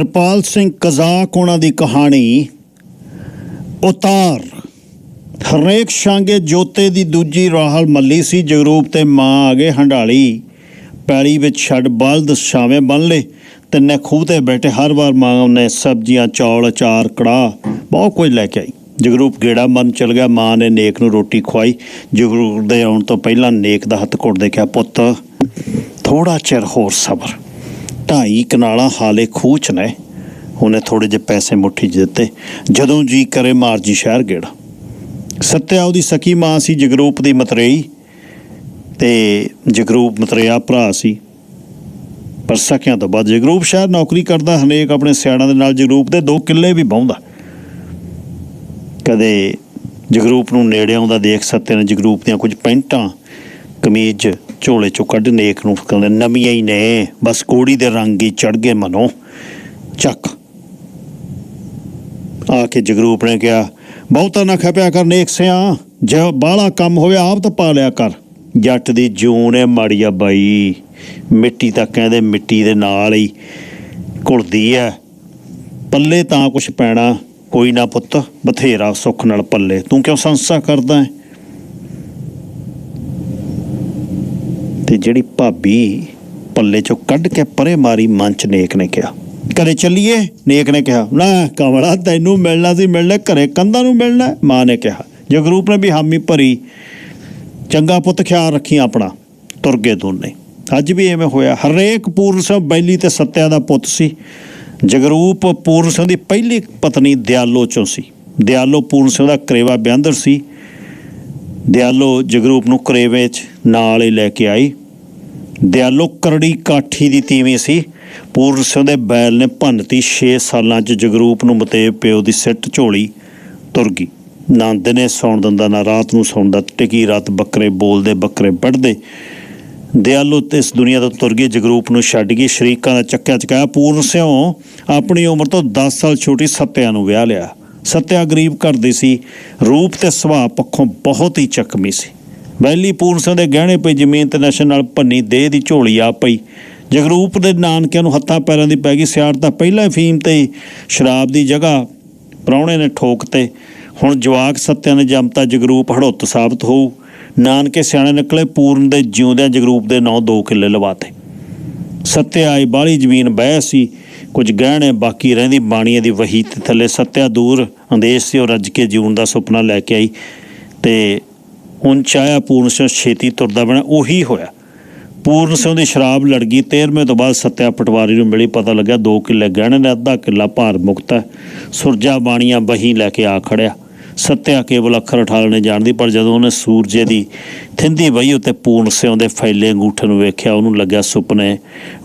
Harpal Singh Kazakh ਉਹਨਾਂ ਦੀ ਕਹਾਣੀ, ਉਤਾਰ। ਹਰਨੇਕ ਸ਼ਾਂਗੇ ਜੋਤੇ ਦੀ ਦੂਜੀ ਰਾਹਲ ਮੱਲੀ ਸੀ, ਜਗਰੂਪ ਤੇ ਮਾਂ ਆ ਗਏ ਹੰਡਾਲੀ। ਪੈਲੀ ਵਿੱਚ ਛੱਡ ਬਲਦ ਛਾਵੇਂ ਬੰਨ ਲਏ ਤਿੰਨੇ ਖੂਹ ਤੇ ਬੈਠੇ ਹਰ ਵਾਰ ਮਾਂ ਨੇ ਸਬਜ਼ੀਆਂ, ਚੌਲ, ਅਚਾਰ ਕੜਾ ਬਹੁਤ ਕੁਝ ਲੈ ਕੇ ਆਈ। ਜਗਰੂਪ ਗੇੜਾ ਮਨ ਚਲ ਗਿਆ, ਮਾਂ ਨੇ ਨੇਕ ਨੂੰ ਰੋਟੀ ਖਵਾਈ। ਜਗਰੂਪ ਦੇ ਆਉਣ ਤੋਂ ਪਹਿਲਾਂ ਨੇਕ ਦਾ ਹੱਥ ਘੁੱਟਦੇ ਕਿਹਾ ਪੁੱਤ ਥੋੜਾ ਚਿਰ ਹੋਰ ਸਬਰ। ਢਾਈ ਕਨਾਲਾਂ ਹਾਲੇ ਖੂਹ ਚ ਨੇ। ਉਹਨੇ ਥੋੜੇ ਜਿਹੇ ਪੈਸੇ ਮੁੱਠੀ 'ਚ ਦਿੱਤੇ। ਜਦੋਂ ਜੀ ਕਰੇ ਮਾਰਜੀ ਸ਼ਹਿਰ ਗੇੜਾ। ਸੱਤਿਆ ਉਹਦੀ ਸਕੀ ਮਾਂ ਸੀ, ਜਗਰੂਪ ਦੀ ਮਤਰੇਈ। ਤੇ ਜਗਰੂਪ ਮਤਰੇਆ ਭਰਾ ਸੀ। ਪਰ ਸਕਿਆਂ ਤੋਂ ਬਾਅਦ ਜਗਰੂਪ ਸ਼ਹਿਰ ਨੌਕਰੀ ਕਰਦਾ ਹਨੇਕ ਆਪਣੇ ਸਿਆਣਾਂ ਦੇ ਨਾਲ ਜਗਰੂਪ ਦੇ ਦੋ ਕਿੱਲੇ ਵੀ ਬਾਉਂਦਾ ਕਦੇ ਜਗਰੂਪ ਨੂੰ ਨੇੜੇ ਆਉਂਦਾ, ਦੇਖ ਸੱਤੇ ਨੇ ਜਗਰੂਪ ਦੀਆਂ ਕੁਝ ਪੈਂਟਾਂ, ਕਮੀਜ਼ ਝੋਲੇ ਚੋਂ ਕੱਢ ਨੇਕ ਨੂੰ ਕਹਿੰਦੇ ਨਵੀਆਂ ਹੀ ਨੇ। ਬਸ ਕੋੜੀ ਦੇ ਰੰਗ ਹੀ ਚੜ ਗਏ ਮਨੋਂ। ਚੱਕ। ਆ ਕੇ ਜਗਰੂਪ ਨੇ ਕਿਹਾ, ਬਹੁਤਾ ਨਾ ਖਪਿਆ ਕਰ ਨੇਕ ਸਿਆ। ਜੇ ਬਾਹਲਾ ਕੰਮ ਹੋਵੇ, ਆਪ ਤਾਂ ਪਾ ਲਿਆ ਕਰ। ਜੱਟ ਦੀ ਜੂਨ ਹੈ ਮਾੜੀ ਆ ਬਾਈ। ਮਿੱਟੀ ਤਾਂ ਕਹਿੰਦੇ ਮਿੱਟੀ ਦੇ ਨਾਲ ਹੀ ਘੁਲਦੀ ਐ। ਪੱਲੇ ਤਾਂ ਕੁਛ ਪੈਣਾ। ਕੋਈ ਨਾ ਪੁੱਤ, ਬਥੇਰਾ ਸੁੱਖ ਨਾਲ ਪੱਲੇ। ਤੂੰ ਕਿਉਂ ਸੰਸਾ ਕਰਦਾ ਹੈ ਤੇ ਜਿਹੜੀ ਭਾਬੀ ਪੱਲੇ ਚੋਂ ਕੱਢ ਕੇ ਪਰੇ ਮਾਰੀ ਮਨ 'ਚ ਨੇਕ ਨੇ ਕਿਹਾ, ਘਰੇ ਚੱਲੀਏ? ਨੇਕ ਨੇ ਕਿਹਾ, ਨਾ ਕਮਲਾ, ਤੈਨੂੰ ਮਿਲਣਾ ਸੀ ਮਿਲਣਾ, ਘਰੇ ਕੰਧਾਂ ਨੂੰ ਮਿਲਣਾ ਮਾਂ ਨੇ ਕਿਹਾ, ਜਗਰੂਪ ਨੇ ਵੀ ਹਾਮੀ ਭਰੀ, ਚੰਗਾ ਪੁੱਤ ਖਿਆਲ ਰੱਖੀ ਆਪਣਾ, ਤੁਰ ਗਏ ਦੋਨੇ। ਅੱਜ ਵੀ ਐਵੇਂ ਹੋਇਆ, ਹਰੇਕ ਪੂਰਨ ਸਿੰਘ ਬੈਲੀ ਤੇ ਸੱਤਿਆ ਦਾ ਪੁੱਤ ਸੀ। ਜਗਰੂਪ ਪੂਰਨ ਸਿੰਘ ਦੀ ਪਹਿਲੀ ਪਤਨੀ ਦਿਆਲੋ ਚੋਂ ਸੀ। ਦਿਆਲੋ ਪੂਰਨ ਸਿੰਘ ਦਾ ਕਰੇਵਾ ਬਿਆੰਦਰ ਸੀ। ਦਿਆਲੋ ਜਗਰੂਪ ਨੂੰ ਕਰੇਵੇ 'ਚ ਨਾਲ ਹੀ ਲੈ ਕੇ ਆਈ। ਦਿਆਲੋ ਕਰੜੀ ਕਾਠੀ ਦੀ ਤੀਵੀਂ ਸੀ। ਪੂਰਨ ਸਿੰਘ ਦੇ ਬੈਲ ਨੇ ਭੰਨਤੀ 6 ਸਾਲਾਂ 'ਚ ਜਗਰੂਪ ਨੂੰ ਮਤੇਬ ਪਿਓ ਦੀ ਸਿੱਟ ਝੋਲੀ ਤੁਰ ਗਈ। ਨਾ ਦਿਨੇ ਸੌਣ ਦਿੰਦਾ ਨਾ, ਰਾਤ ਨੂੰ ਸੌਂਦਾ, ਟਿਕੀ ਰਾਤ ਬੱਕਰੇ ਬੋਲਦੇ, ਬੱਕਰੇ ਵੱਢਦੇ। ਦਿਆਲੂ ਇਸ ਦੁਨੀਆ ਤੋਂ ਤੁਰ ਗਏ ਜਗਰੂਪ ਨੂੰ ਛੱਡ ਗਈ, ਸ਼ਰੀਕਾਂ ਦਾ ਚੱਕਿਆ ਚਕਾਇਆ। ਪੂਰਨ ਸਿਉ ਆਪਣੀ ਉਮਰ ਤੋਂ 10 ਸਾਲ ਛੋਟੀ ਸੱਤਿਆ ਨੂੰ ਵਿਆਹ ਲਿਆ। ਸੱਤਿਆ ਗਰੀਬ ਘਰ ਦੀ ਸੀ। ਰੂਪ ਤੇ ਸੁਭਾਅ ਪੱਖੋਂ ਬਹੁਤ ਹੀ ਚੱਕਮੀ ਸੀ। ਵੈਲੀ ਪੂਰਨ ਸਿੰਘ ਦੇ ਗਹਿਣੇ ਪਈ, ਜ਼ਮੀਨ ਤੇ ਨਸ਼ੇ ਨਾਲ ਭੰਨੀ ਦੇਹ ਦੀ ਝੋਲੀ ਆ ਪਈ। ਜਗਰੂਪ ਦੇ ਨਾਨਕਿਆਂ ਨੂੰ ਹੱਥਾਂ ਪੈਰਾਂ ਦੀ ਪੈ ਗਈ। ਸਿਆੜ ਤਾਂ ਪਹਿਲਾਂ ਫੀਮ ਤੇ ਸ਼ਰਾਬ ਦੀ ਜਗ੍ਹਾ ਪ੍ਰਾਹੁਣੇ ਨੇ ਠੋਕ ਤੇ। ਹੁਣ ਜਵਾਕ ਸੱਤਿਆ ਨੇ ਜੰਮਤਾ ਜਗਰੂਪ ਹੜੁੱਤ ਸਾਬਤ ਹੋਊ। ਨਾਨਕੇ ਸਿਆਣੇ ਨਿਕਲੇ, ਪੂਰਨ ਦੇ ਜਿਉਂਦਿਆਂ ਜਗਰੂਪ ਦੇ ਨਾਂ ਦੋ ਕਿੱਲੇ ਲਵਾਤੇ। ਸੱਤਿਆ ਆਈ ਬਾਹਲੀ ਜ਼ਮੀਨ ਬਹਿ ਸੀ, ਕੁਝ ਗਹਿਣੇ ਬਾਕੀ ਰਹਿੰਦੀ ਬਾਣੀਆਂ ਦੀ ਵਹੀ ਤੇ ਥੱਲੇ। ਸੱਤਿਆ ਦੂਰ ਅੰਦੇਸ਼ ਸੀ, ਉਹ ਰੱਜ ਕੇ ਜਿਉਣ ਦਾ ਸੁਪਨਾ ਲੈ ਕੇ ਆਈ ਤੇ ਹੁਣ ਚਾਹਿਆ ਪੂਰਨ ਸਿੰਘ ਛੇਤੀ ਤੁਰਦਾ ਬਣਾ, ਉਹੀ ਹੋਇਆ। ਪੂਰਨ ਸਿੰਘ ਦੀ ਸ਼ਰਾਬ ਲੜ ਗਈ 13ਵੇਂ ਤੋਂ ਬਾਅਦ ਸੱਤਿਆ ਪਟਵਾਰੀ ਨੂੰ ਮਿਲੀ, ਪਤਾ ਲੱਗਿਆ 2 ਕਿੱਲੇ ਗਹਿਣੇ ਨੇ, ਅੱਧਾ ਕਿੱਲਾ ਭਾਰ ਮੁਕਤ ਹੈ। ਸੁਰਜਾ ਬਾਣੀਆਂ ਬਹੀ ਲੈ ਕੇ ਆ ਖੜਿਆ। ਸੱਤਿਆ ਕੇਵਲ ਅੱਖਰ ਉਠਾਲਣੇ ਜਾਣਦੀ, ਪਰ ਜਦੋਂ ਉਹਨੇ ਸੂਰਜੇ ਦੀ ਥਿੰਦੀ ਵਹੀ ਉੱਤੇ ਪੂਰਨ ਸਿਉਂ ਦੇ ਫੈਲੇ ਅੰਗੂਠੇ ਨੂੰ ਵੇਖਿਆ, ਉਹਨੂੰ ਲੱਗਿਆ ਸੁਪਨੇ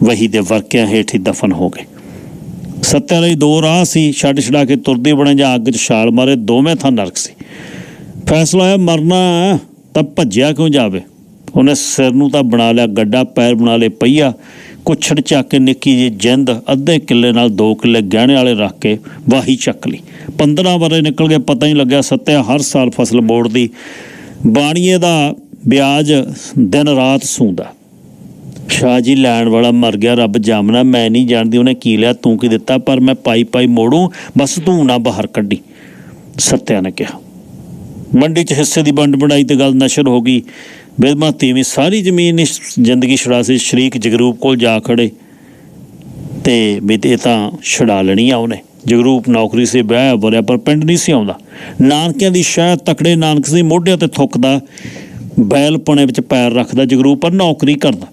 ਵਹੀ ਦੇ ਵਰਕਿਆਂ ਹੇਠ ਹੀ ਦਫਨ ਹੋ ਗਏ। ਸੱਤਿਆ ਲਈ ਦੋ ਰਾਹ ਸੀ ਛੱਡ ਛਡਾ ਕੇ ਤੁਰਦੀ ਬਣੇ ਜਾਂ ਅੱਗ 'ਚ ਛਾਲ ਮਾਰੇ, ਦੋਵੇਂ ਥਾਂ ਨਰਕ ਸੀ। ਫੈਸਲਾ ਹੋਇਆ ਮਰਨਾ ਤਾਂ ਭੱਜਿਆ ਕਿਉਂ ਜਾਵੇ? ਉਹਨੇ ਸਿਰ ਨੂੰ ਤਾਂ ਬਣਾ ਲਿਆ, ਗੱਡਾ ਪੈਰ ਬਣਾ ਲਏ ਪਈਆ ਕੁਛੜ ਚੱਕ ਕੇ ਨਿੱਕੀ ਜੀ ਜਿੰਦ, ਅੱਧੇ ਕਿੱਲੇ ਨਾਲ 2 ਕਿੱਲੇ ਗਹਿਣੇ ਵਾਲੇ ਰੱਖ ਕੇ ਵਾਹੀ ਚੱਕ ਲਈ। 15 ਵਰੇ ਨਿਕਲ ਗਏ, ਪਤਾ ਹੀ ਨਹੀਂ ਲੱਗਿਆ ਸੱਤਿਆ ਹਰ ਸਾਲ ਫਸਲ ਮੋੜਦੀ ਬਾਣੀਏ ਦਾ ਵਿਆਜ ਦਿਨ ਰਾਤ ਸੂੰਦਾ। ਸ਼ਾਹ ਜੀ ਲੈਣ ਵਾਲਾ ਮਰ ਗਿਆ, ਰੱਬ ਜਾਮਨਾ ਮੈਂ ਨਹੀਂ ਜਾਣਦੀ ਉਹਨੇ ਕੀ ਲਿਆ, ਤੂੰ ਕੀ ਦਿੱਤਾ, ਪਰ ਮੈਂ ਪਾਈ ਪਾਈ ਮੋੜੂ, ਬਸ ਤੂੰ ਨਾ ਬਾਹਰ ਕੱਢੀ, ਸੱਤਿਆ ਨੇ ਕਿਹਾ। ਮੰਡੀ 'ਚ ਹਿੱਸੇ ਦੀ ਵੰਡ ਬਣਾਈ ਤੇ ਗੱਲ ਨਸ਼ਰ ਹੋ ਗਈ। ਬੇਦਮਾ ਤੀਵੀਂ ਸਾਰੀ ਜ਼ਮੀਨ ਇਸ ਜ਼ਿੰਦਗੀ ਛੁਡਾ ਸੀ, ਸ਼ਰੀਕ ਜਗਰੂਪ ਕੋਲ ਜਾ ਖੜੇ। ਤੇ ਵੀ ਇਹ ਤਾਂ ਛੁਡਾ ਲੈਣੀ ਆ ਉਹਨੇ। ਜਗਰੂਪ ਨੌਕਰੀ ਸੇ ਬਹਿ ਬੋਲਿਆ ਪਰ ਪਿੰਡ ਨਹੀਂ ਸੀ ਆਉਂਦਾ। ਨਾਨਕਿਆਂ ਦੀ ਸ਼ਾਇਦ ਤਕੜੇ, ਨਾਨਕ ਸੀ ਮੋਢਿਆਂ ਤੇ ਥੁੱਕਦਾ। ਬੈਲ ਪਣੇ ਵਿੱਚ ਪੈਰ ਰੱਖਦਾ, ਜਗਰੂਪ ਪਰ ਨੌਕਰੀ ਕਰਦਾ।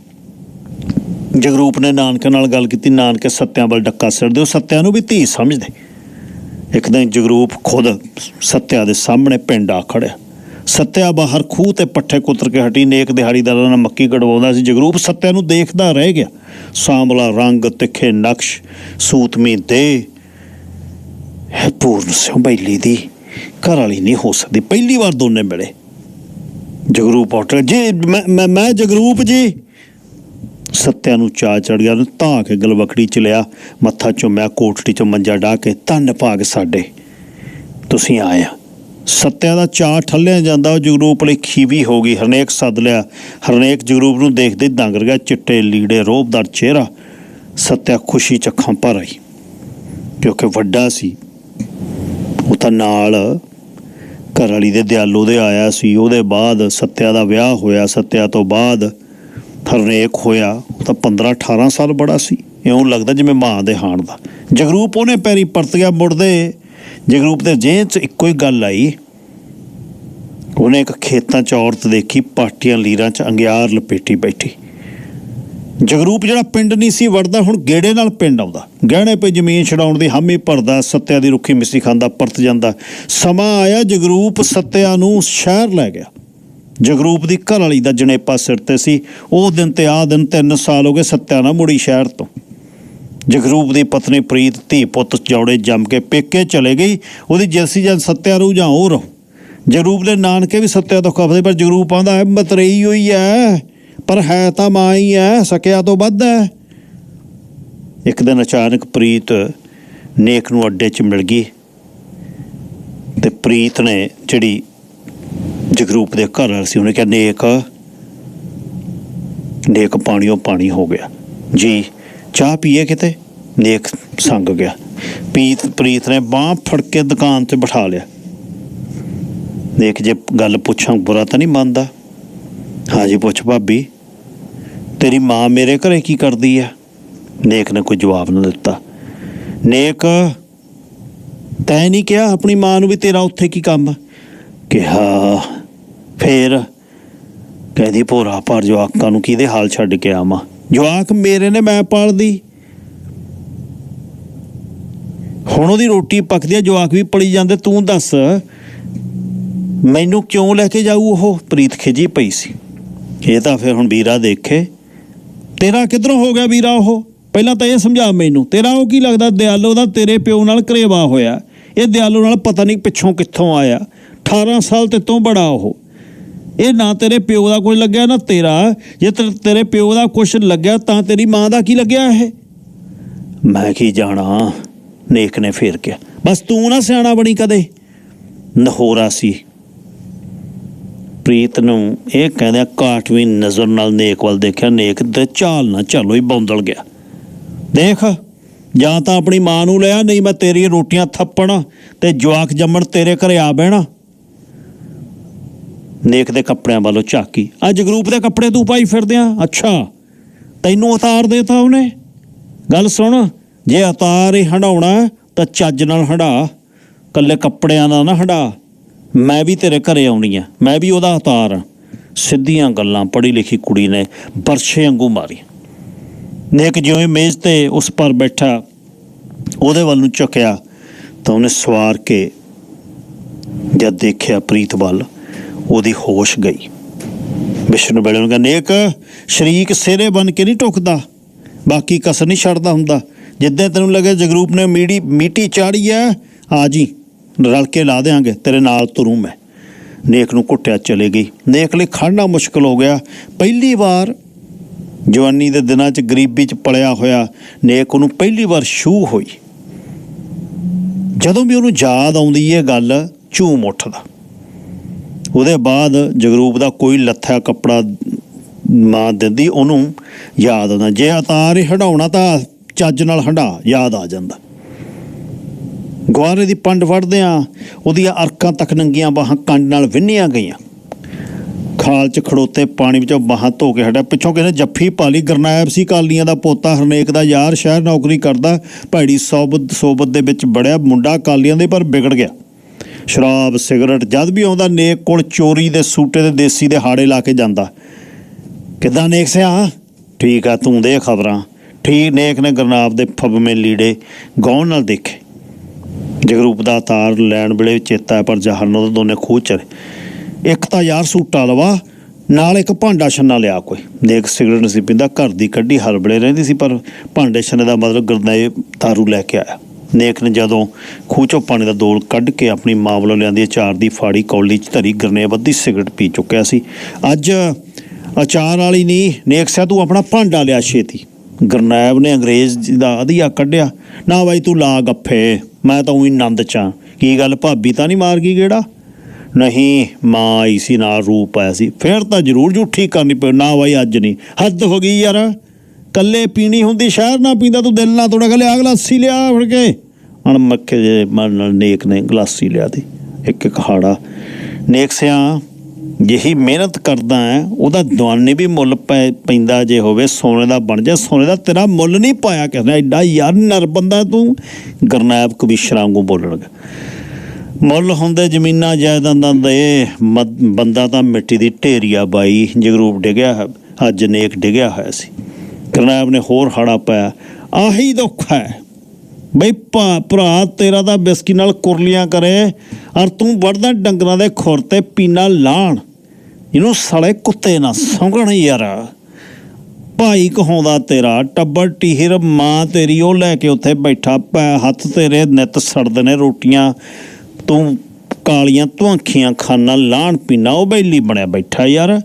ਜਗਰੂਪ ਨੇ ਨਾਨਕ ਨਾਲ ਗੱਲ ਕੀਤੀ, ਨਾਨਕੇ ਸੱਤਿਆਂ ਵੱਲ ਡੱਕਾ ਸਿਰਦੇ ਉਹ ਸੱਤਿਆਂ ਨੂੰ ਵੀ ਧੀ ਸਮਝਦੇ। ਇੱਕ ਦਿਨ ਜਗਰੂਪ ਖੁਦ ਸੱਤਿਆ ਦੇ ਸਾਹਮਣੇ ਪਿੰਡ ਆ ਖੜਿਆ। ਸੱਤਿਆ ਬਾਹਰ ਖੂਹ ਤੇ ਪੱਠੇ ਕੁੱਤਰ ਕੇ ਹਟੀ, ਨੇਕ ਦਿਹਾੜੀਦਾਰਾਂ ਨਾਲ ਮੱਕੀ ਕਢਵਾਉਂਦਾ ਸੀ। ਜਗਰੂਪ ਸੱਤਿਆ ਨੂੰ ਦੇਖਦਾ ਰਹਿ ਗਿਆ। ਸਾਂਵਲਾ ਰੰਗ, ਤਿੱਖੇ ਨਕਸ਼ ਸੂਤਮੀ ਦੇ। ਹੈ ਪੂਰਨ ਸਿੰਘ ਬੈਲੀ ਦੀ ਘਰ ਵਾਲੀ ਨਹੀਂ ਹੋ ਸਕਦੀ। ਪਹਿਲੀ ਵਾਰ ਦੋਨੇ ਮਿਲੇ। ਜਗਰੂਪ ਉੱਠ ਜੀ, ਮੈਂ, ਮੈਂ- ਮੈਂ ਜਗਰੂਪ ਜੀ ਸੱਤਿਆ ਨੂੰ ਚਾ ਚੜ ਗਿਆ ਉਹਨੇ ਧਾ ਕੇ ਗਲਵਕੜੀ ਚ ਲਿਆ, ਮੱਥਾ ਚੁੰਮਿਆ ਕੋਠੜੀ ਚ ਮੰਜਾ ਢਾ ਕੇ, ਧੰਨ ਭਾਗ ਸਾਡੇ, ਤੁਸੀਂ ਆਏ ਆ। ਸੱਤਿਆ ਦਾ ਚਾ ਠੱਲਿਆ ਜਾਂਦਾ, ਉਹ ਜਗਰੂਪ ਲਈ ਖੀਵੀ ਹੋ ਗਈ। ਹਰਨੇਕ ਸੱਦ ਲਿਆ, ਹਰਨੇਕ ਜਗਰੂਪ ਨੂੰ ਦੇਖਦੇ ਹੀ ਦੰਗ ਗਿਆ ਚਿੱਟੇ ਲੀੜੇ, ਰੋਬਦਾਰ ਚਿਹਰਾ। ਸੱਤਿਆ ਖੁਸ਼ੀ ਚ ਅੱਖਾਂ ਭਰ ਆਈ, ਕਿਉਂਕਿ ਵੱਡਾ ਸੀ। ਉਹ ਤਾਂ ਨਾਲ ਘਰ ਵਾਲੀ ਦੇ ਦਿਆਲੋ ਦੇ ਆਇਆ ਸੀ। ਉਹਦੇ ਬਾਅਦ ਸੱਤਿਆ ਦਾ ਵਿਆਹ ਹੋਇਆ। ਸੱਤਿਆ ਤੋਂ ਬਾਅਦ ਹਰਨੇਕ ਹੋਇਆ, ਉਹ ਤਾਂ 15 18 ਸਾਲ ਬੜਾ ਸੀ। ਇਉਂ ਲੱਗਦਾ ਜਿਵੇਂ ਮਾਂ ਦੇ ਹਾਣ ਦਾ। ਜਗਰੂਪ ਉਹਨੇ ਪੈਰੀ ਪਰਤ ਗਿਆ ਮੁੜਦੇ। ਜਗਰੂਪ ਦੇ ਜੇਬ 'ਚ ਇੱਕੋ ਹੀ ਗੱਲ ਆਈ। ਉਹਨੇ ਇੱਕ ਖੇਤਾਂ 'ਚ ਔਰਤ ਦੇਖੀ, ਪਾਟੀਆਂ ਲੀਰਾਂ 'ਚ ਅੰਗਿਆਰ ਲਪੇਟੀ ਬੈਠੀ। ਜਗਰੂਪ ਜਿਹੜਾ ਪਿੰਡ ਨਹੀਂ ਸੀ ਵੜਦਾ, ਹੁਣ ਗੇੜੇ ਨਾਲ ਪਿੰਡ ਆਉਂਦਾ। ਗਹਿਣੇ ਪੇ ਜ਼ਮੀਨ ਛਡਾਉਣ ਦੀ ਹਾਮੀ ਭਰਦਾ, ਸੱਤਿਆ ਦੀ ਰੁੱਖੀ ਮਿੱਸੀ ਖਾਂਦਾ, ਪਰਤ ਜਾਂਦਾ। ਸਮਾਂ ਆਇਆ, ਜਗਰੂਪ ਸੱਤਿਆ ਨੂੰ ਸ਼ਹਿਰ ਲੈ ਗਿਆ। ਜਗਰੂਪ ਦੀ ਘਰ ਵਾਲੀ ਦਾ ਜਣੇਪਾ ਸਿਰ ਤੇ ਸੀ। ਉਹ ਦਿਨ ਤੇ ਆ ਦਿਨ 3 ਸਾਲ ਹੋ ਗਏ ਸੱਤਿਆ ਨਾ ਮੁੜੀ ਸ਼ਹਿਰ ਤੋਂ। ਜਗਰੂਪ ਦੀ ਪਤਨੀ ਪ੍ਰੀਤ ਧੀ ਪੁੱਤ ਜੋੜੇ ਜੰਮ ਕੇ ਪੇਕੇ ਚਲੇ ਗਈ। ਉਹਦੀ ਜਰਸੀ ਜਾਂ ਸੱਤਿਆ ਰੂ ਜਾਂ ਉਹ ਰਹੋ ਜਗਰੂਪ ਦੇ ਨਾਨਕੇ ਵੀ ਸੱਤਿਆ ਤੋਂ ਖਫਦੇ ਪਰ ਜਗਰੂਪ ਆਂਦਾ ਹੈ ਮਤਰੇਈ ਹੋਈ ਹੈ ਪਰ ਹੈ ਤਾਂ ਮਾਂ ਹੀ ਹੈ ਸਕਿਆ ਤੋਂ ਵੱਧ ਹੈ ਇੱਕ ਦਿਨ ਅਚਾਨਕ ਪ੍ਰੀਤ ਨੇਕ ਨੂੰ ਅੱਡੇ 'ਚ ਮਿਲ ਗਈ। ਤੇ ਪ੍ਰੀਤ ਨੇ ਜਿਹੜੀ ਜਗਰੂਪ ਦੇ ਘਰ ਵਾਲੀ ਸੀ, ਉਹਨੇ ਕਿਹਾ, ਨੇਕ ਨੇਕ ਪਾਣੀਓ ਪਾਣੀ ਹੋ ਗਿਆ। ਜੀ, ਚਾਹ ਪੀਏ ਕਿਤੇ? ਨੇਕ ਸੰਗ ਗਿਆ। ਪੀਤ ਪ੍ਰੀਤ ਨੇ ਬਾਹ ਫੜ ਕੇ ਦੁਕਾਨ ਤੇ ਬਿਠਾ ਲਿਆ। ਨੇਕ, ਜੇ ਗੱਲ ਪੁੱਛਾਂ, ਬੁਰਾ ਤਾਂ ਨਹੀਂ ਮੰਨਦਾ। ਹਾਂਜੀ ਪੁੱਛ ਭਾਬੀ, ਤੇਰੀ ਮਾਂ ਮੇਰੇ ਘਰੇ ਕੀ ਕਰਦੀ ਆ? ਨੇਕ ਨੇ ਕੋਈ ਜਵਾਬ ਨਾ ਦਿੱਤਾ। ਨੇਕ, ਤੈ ਨਹੀਂ ਕਿਹਾ ਆਪਣੀ ਮਾਂ ਨੂੰ ਵੀ ਤੇਰਾ ਉੱਥੇ ਕੀ ਕੰਮ? ਕਿਹਾ ਫੇਰ ਕਹਿੰਦੀ, ਭੋਰਾ ਪਰ ਜਵਾਕਾਂ ਨੂੰ ਕਿਹਦੇ ਹਾਲ ਛੱਡ ਕੇ ਆਵਾਂ? ਜਵਾਕ ਮੇਰੇ ਨੇ ਮੈਂ ਪਾਲਦੀ। ਹੁਣ ਉਹਦੀ ਰੋਟੀ ਪੱਕਦੀ ਆ, ਜਵਾਕ ਵੀ ਪਲੀ ਜਾਂਦੇ, ਤੂੰ ਦੱਸ, ਮੈਨੂੰ ਕਿਉਂ ਲੈ ਕੇ ਜਾਊ ਉਹ? ਪ੍ਰੀਤ ਖਿਜੀ ਪਈ ਸੀ। ਇਹ ਤਾਂ ਫਿਰ ਹੁਣ ਵੀਰਾ ਦੇਖੇ। ਤੇਰਾ ਕਿਧਰੋਂ ਹੋ ਗਿਆ ਵੀਰਾ ਉਹ? ਪਹਿਲਾਂ ਤਾਂ ਇਹ ਸਮਝਾ ਮੈਨੂੰ, ਤੇਰਾ ਉਹ ਕੀ ਲੱਗਦਾ? ਦਿਆਲੋ ਦਾ ਤੇਰੇ ਪਿਓ ਨਾਲ ਕਰੇਵਾ ਹੋਇਆ। ਇਹ ਦਿਆਲੋ ਨਾਲ ਪਤਾ ਨਹੀਂ ਪਿੱਛੋਂ ਕਿੱਥੋਂ ਆਇਆ। 18 ਸਾਲ ਤੇ ਤੋਂ ਬੜਾ ਉਹ। ਇਹ ਨਾ ਤੇਰੇ ਪਿਓ ਦਾ ਕੁਝ ਲੱਗਿਆ, ਨਾ ਤੇਰਾ। ਜੇ ਤੇਰੇ ਪਿਓ ਦਾ ਕੁਝ ਲੱਗਿਆ, ਤਾਂ ਤੇਰੀ ਮਾਂ ਦਾ ਕੀ ਲੱਗਿਆ ਇਹ? ਮੈਂ ਕੀ ਜਾਣਾ? ਨੇਕ ਨੇ ਫੇਰ ਕਿਹਾ। ਬਸ ਤੂੰ ਨਾ ਸਿਆਣਾ ਬਣੀ ਕਦੇ। ਨਹੋਰਾ ਸੀ। ਪ੍ਰੀਤ ਨੂੰ ਇਹ ਕਹਿੰਦਾ ਕਾਠਵੀਂ ਨਜ਼ਰ ਨਾਲ ਨੇਕ ਵੱਲ ਦੇਖਿਆ। ਨੇਕ ਤੇ ਚਾਲ ਨਾ ਚਾਲੋ ਹੀ ਬੌਂਦਲ ਗਿਆ। ਦੇਖ, ਜਾਂ ਤਾਂ ਆਪਣੀ ਮਾਂ ਨੂੰ ਲਿਆ, ਨਹੀਂ ਮੈਂ ਤੇਰੀਆਂ ਰੋਟੀਆਂ ਥੱਪਣ ਤੇ ਜਵਾਕ ਜੰਮਣ ਤੇਰੇ ਘਰੇ ਆ ਬਹਿਣਾ। ਨੇਕ ਦੇ ਕੱਪੜਿਆਂ ਵੱਲੋਂ ਝਾਕੀ। ਅੱਜ ਗਰੂਪ ਦੇ ਕੱਪੜੇ ਤੂੰ ਪਾਈ ਫਿਰਦਿਆਂ ਅੱਛਾ। ਤੈਨੂੰ ਉਤਾਰ ਦੇਤਾ ਉਹਨੇ। ਗੱਲ ਸੁਣ, ਜੇ ਉਤਾਰ ਹੀ ਹੰਡਾਉਣਾ ਤਾਂ ਚੱਜ ਨਾਲ ਹੰਡਾ ਕੱਲੇ ਕੱਪੜਿਆਂ ਦਾ ਨਾ ਹੰਡਾ ਮੈਂ ਵੀ ਤੇਰੇ ਘਰੇ ਆਉਣੀ ਆ। ਮੈਂ ਵੀ ਉਹਦਾ ਉਤਾਰ ਆਂ। ਸਿੱਧੀਆਂ ਗੱਲਾਂ ਪੜ੍ਹੀ ਲਿਖੀ ਕੁੜੀ ਨੇ ਬਰਸ਼ੇ ਵਾਂਗੂ ਮਾਰੀ। ਨੇਕ ਜਿਵੇਂ ਮੇਜ਼ ਤੇ ਉਸ ਪਰ ਬੈਠਾ, ਉਹਦੇ ਵੱਲ ਨੂੰ ਝੁਕਿਆ, ਤਾਂ ਉਹਨੇ ਸਵਾਰ ਕੇ ਜਦ ਦੇਖਿਆ ਪ੍ਰੀਤ ਵੱਲ। ਉਹਦੀ ਹੋਸ਼ ਗਈ। ਵਿਸ਼ਨੂੰ ਬੇੜੇ ਨੂੰ ਕਹਿੰਦਾ, ਨੇਕ, ਸ਼ਰੀਕ ਸਿਰੇ ਬਨ ਕੇ ਨਹੀਂ ਟੁਕਦਾ। ਬਾਕੀ ਕਸਰ ਨਹੀਂ ਛੱਡਦਾ ਹੁੰਦਾ। ਜਿੱਦਾਂ ਤੈਨੂੰ ਲੱਗੇ ਜਗਰੂਪ ਨੇ ਮੀੜੀ, ਮੀਟੀ ਚਾੜੀ ਐ, ਆ ਜੀ, ਰਲ ਕੇ ਲਾ ਦੇਾਂਗੇ ਤੇਰੇ ਨਾਲ ਤੁਰੂ ਮੈਂ। ਨੇਕ ਨੂੰ ਘੁੱਟਿਆ ਚਲੇ ਗਈ। ਨੇਕ ਲਈ ਖੜਨਾ ਮੁਸ਼ਕਲ ਹੋ ਗਿਆ। ਪਹਿਲੀ ਵਾਰ ਜਵਾਨੀ ਦੇ ਦਿਨਾਂ 'ਚ ਗਰੀਬੀ 'ਚ ਪਲਿਆ ਹੋਇਆ ਨੇਕ ਉਹਨੂੰ ਪਹਿਲੀ ਵਾਰ ਛੂ ਹੋਈ। ਜਦੋਂ ਵੀ ਉਹਨੂੰ ਯਾਦ ਆਉਂਦੀ ਹੈ ਗੱਲ ਝੂਮ ਉੱਠਦਾ। ਉਹਦੇ ਬਾਅਦ ਜਗਰੂਪ ਦਾ ਕੋਈ ਲੱਥਾ ਕੱਪੜਾ ਮਾਂ ਦਿੰਦੀ, ਉਹਨੂੰ ਯਾਦ ਆਉਂਦਾ। ਜੇ ਅਤਾਰ ਹੀ ਹਟਾਉਣਾ ਤਾਂ ਚੱਜ ਨਾਲ ਹੰਡਾ ਯਾਦ ਆ ਜਾਂਦਾ। ਗੁਆਰੇ ਦੀ ਪੰਡ ਵੜਦਿਆਂ ਉਹਦੀਆਂ ਅਰਕਾਂ ਤੱਕ ਨੰਗੀਆਂ ਬਾਹਾਂ ਕੰਡ ਨਾਲ ਵਿੰਨੀਆਂ ਗਈਆਂ। ਖਾਲ 'ਚ ਖੜੋਤੇ ਪਾਣੀ ਵਿੱਚੋਂ ਬਾਹਾਂ ਧੋ ਕੇ ਹਟਿਆ। ਪਿੱਛੋਂ ਕਹਿੰਦੇ ਜੱਫੀ ਪਾਲੀ ਗਰਨਾਇਬ ਸੀ ਕਾਲੀਆਂ ਦਾ ਪੋਤਾ, ਹਰਨੇਕ ਦਾ ਯਾਰ, ਸ਼ਹਿਰ ਨੌਕਰੀ ਕਰਦਾ। ਭੈੜੀ ਸੋਬਤ ਸੋਬਤ ਦੇ ਵਿੱਚ ਬੜਿਆ ਮੁੰਡਾ ਕਾਲੀਆਂ ਦੇ ਪਰ ਵਿਗੜ ਗਿਆ। ਸ਼ਰਾਬ, ਸਿਗਰਟ, ਜਦ ਵੀ ਆਉਂਦਾ ਨੇਕ ਕੋਲ ਚੋਰੀ ਦੇ ਸੂਟੇ ਤੇ ਦੇਸੀ ਦੇ ਹਾੜੇ ਲਾ ਕੇ ਜਾਂਦਾ। ਕਿੱਦਾਂ ਨੇਕ ਸਿਆ? ਠੀਕ ਆ, ਤੂੰ ਦੇ ਖਬਰਾਂ। ਠੀਕ, ਨੇਕ ਨੇ ਗਰਨਾਬ ਦੇ ਫਬਮੇ ਲੀੜੇ ਗੌਣ ਨਾਲ ਦੇਖੇ। ਜਗਰੂਪ ਦਾ ਤਾਰ ਲੈਣ ਵੇਲੇ ਚੇਤਾ ਪਰ ਜਹਾਨ ਉਹ ਦੋਨੇ ਖੂਹ ਚਲੇ। ਇੱਕ ਤਾਂ ਯਾਰ ਸੂਟਾ ਲਵਾ, ਨਾਲ ਇੱਕ ਭਾਂਡਾ ਛੰਨਾ ਲਿਆ ਕੋਈ। ਦੇਖ ਸਿਗਰਟ ਨਹੀਂ ਸੀ ਪੀਂਦਾ, ਘਰ ਦੀ ਕੱਢੀ ਹਲਬੜੇ ਰਹਿੰਦੀ ਸੀ, ਪਰ ਭਾਂਡੇ ਛੰਨੇ ਦਾ ਮਤਲਬ ਗਰਨਾਏ ਤਾਰੂ ਲੈ ਕੇ ਆਇਆ। ਨੇਕ ਨੇ ਜਦੋਂ ਖੂਹ ਚੋਂ ਪਾਣੀ ਦਾ ਦੋਲ ਕੱਢ ਕੇ ਆਪਣੀ ਮਾਂ ਵੱਲੋਂ ਲਿਆਂਦੀ ਅਚਾਰ ਦੀ ਫਾੜੀ ਕੌਲੀ 'ਚ ਧਰੀ ਗਰਨੇ ਅੱਧੀ ਸਿਗਰਟ ਪੀ ਚੁੱਕਿਆ ਸੀ। ਅੱਜ ਅਚਾਰ ਵਾਲੀ ਨਹੀਂ ਨੇਕ ਸਿਆ ਤੂੰ ਆਪਣਾ ਭਾਂਡਾ ਲਿਆ ਛੇਤੀ। ਗਰਨੈਬ ਨੇ ਅੰਗਰੇਜ਼ ਦਾ ਅਧਿਆ ਕੱਢਿਆ, ਨਾ ਬਾਈ ਤੂੰ ਲਾ ਗੱਫੇ, ਮੈਂ ਤਾਂ ਉਹੀ ਨੰਦ ਚਾਂ ਕੀ ਗੱਲ, ਭਾਬੀ ਤਾਂ ਨਹੀਂ ਮਾਰ ਗਈ ਕਿਹੜਾ ਨਹੀਂ, ਮਾਂ ਆਈ ਸੀ ਨਾਲ, ਰੂਪ ਆਇਆ ਸੀ। ਫਿਰ ਤਾਂ ਜ਼ਰੂਰ ਝੂਠੀ ਕਰਨੀ ਪਈ, ਨਾ ਬਾਈ ਅੱਜ ਨਹੀਂ ਹੱਦ ਹੋ ਗਈ ਯਾਰ। ਕੱਲੇ ਪੀਣੀ ਹੁੰਦੀ ਸ਼ਹਿਰ ਨਾ ਪੀਂਦਾ ਤੂੰ ਦਿਲ ਨਾਲ ਤੋੜਾ ਗਲੇ ਅਗਲਾ ਸੀ ਲਿਆ ਫੜ ਕੇ। ਅਣਮੱਖੇ ਜੇ ਮਨ ਨਾਲ ਨੇਕ ਨੇ ਗਲਾਸੀ ਲਿਆ ਦੀ ਇੱਕ ਇੱਕ ਹਾੜਾ। ਨੇਕ ਸਿਆ ਜਿਹੀ ਮਿਹਨਤ ਕਰਦਾ ਹੈ ਉਹਦਾ ਦੁਆਨੇ ਵੀ ਮੁੱਲ ਪੈ ਪੈਂਦਾ ਜੇ ਹੋਵੇ ਸੋਨੇ ਦਾ ਬਣ ਜਾ ਸੋਨੇ ਦਾ ਤੇਰਾ ਮੁੱਲ ਨਹੀਂ ਪਾਇਆ ਕਹਿੰਦਾ ਐਡਾ ਯਾਰ ਨਰ ਬੰਦਾ ਤੂੰ। ਗਰਨੈਬ ਕਬੀਸ਼ਰਾਂ ਵਾਂਗੂ ਬੋਲਣ ਮੁੱਲ ਹੁੰਦੇ ਜ਼ਮੀਨਾਂ ਜਾਇਦਾਦਾਂ ਦੇ ਮਦ- ਬੰਦਾ ਤਾਂ ਮਿੱਟੀ ਦੀ ਢੇਰੀਆ ਬਾਈ ਜਗਰੂਪ ਡਿਗਿਆ ਹੈ, ਅੱਜ ਨੇਕ ਡਿਗਿਆ ਹੋਇਆ ਸੀ। ਕਰਨੈਬ ਨੇ ਹੋਰ ਹਾੜਾ ਪਾਇਆ ਆਹੀ ਦੁੱਖ ਹੈ। ਬਈ ਭਾ ਭਰਾ, ਤੇਰਾ ਤਾਂ ਬਿਸਕੀ ਨਾਲ ਕੁਰਲੀਆਂ ਕਰੇ ਔਰ ਤੂੰ ਵੜਦਾ ਡੰਗਰਾਂ ਦੇ ਖੁਰ ਤੇ ਪੀਨਾ ਲਾਣ। ਇਹਨੂੰ ਸਾਲੇ ਕੁੱਤੇ ਨਾ ਸੌਂਗਣ ਯਾਰ। ਭਾਈ ਕਹਾਉਂਦਾ ਤੇਰਾ, ਟੱਬਰ ਟੀਹਰ, ਮਾਂ ਤੇਰੀ, ਉਹ ਲੈ ਕੇ ਉੱਥੇ ਬੈਠਾ, ਪੈ ਹੱਥ ਤੇਰੇ ਨਿੱਤ ਸੜਦੇ ਨੇ ਰੋਟੀਆਂ। ਤੂੰ ਕਾਲੀਆਂ ਧੁਆਂਖੀਆਂ ਖਾਨਾ ਲਾਣ ਪੀਣਾ ਉਹ ਬੈਲੀ ਬਣਿਆ ਬੈਠਾ ਯਾਰ।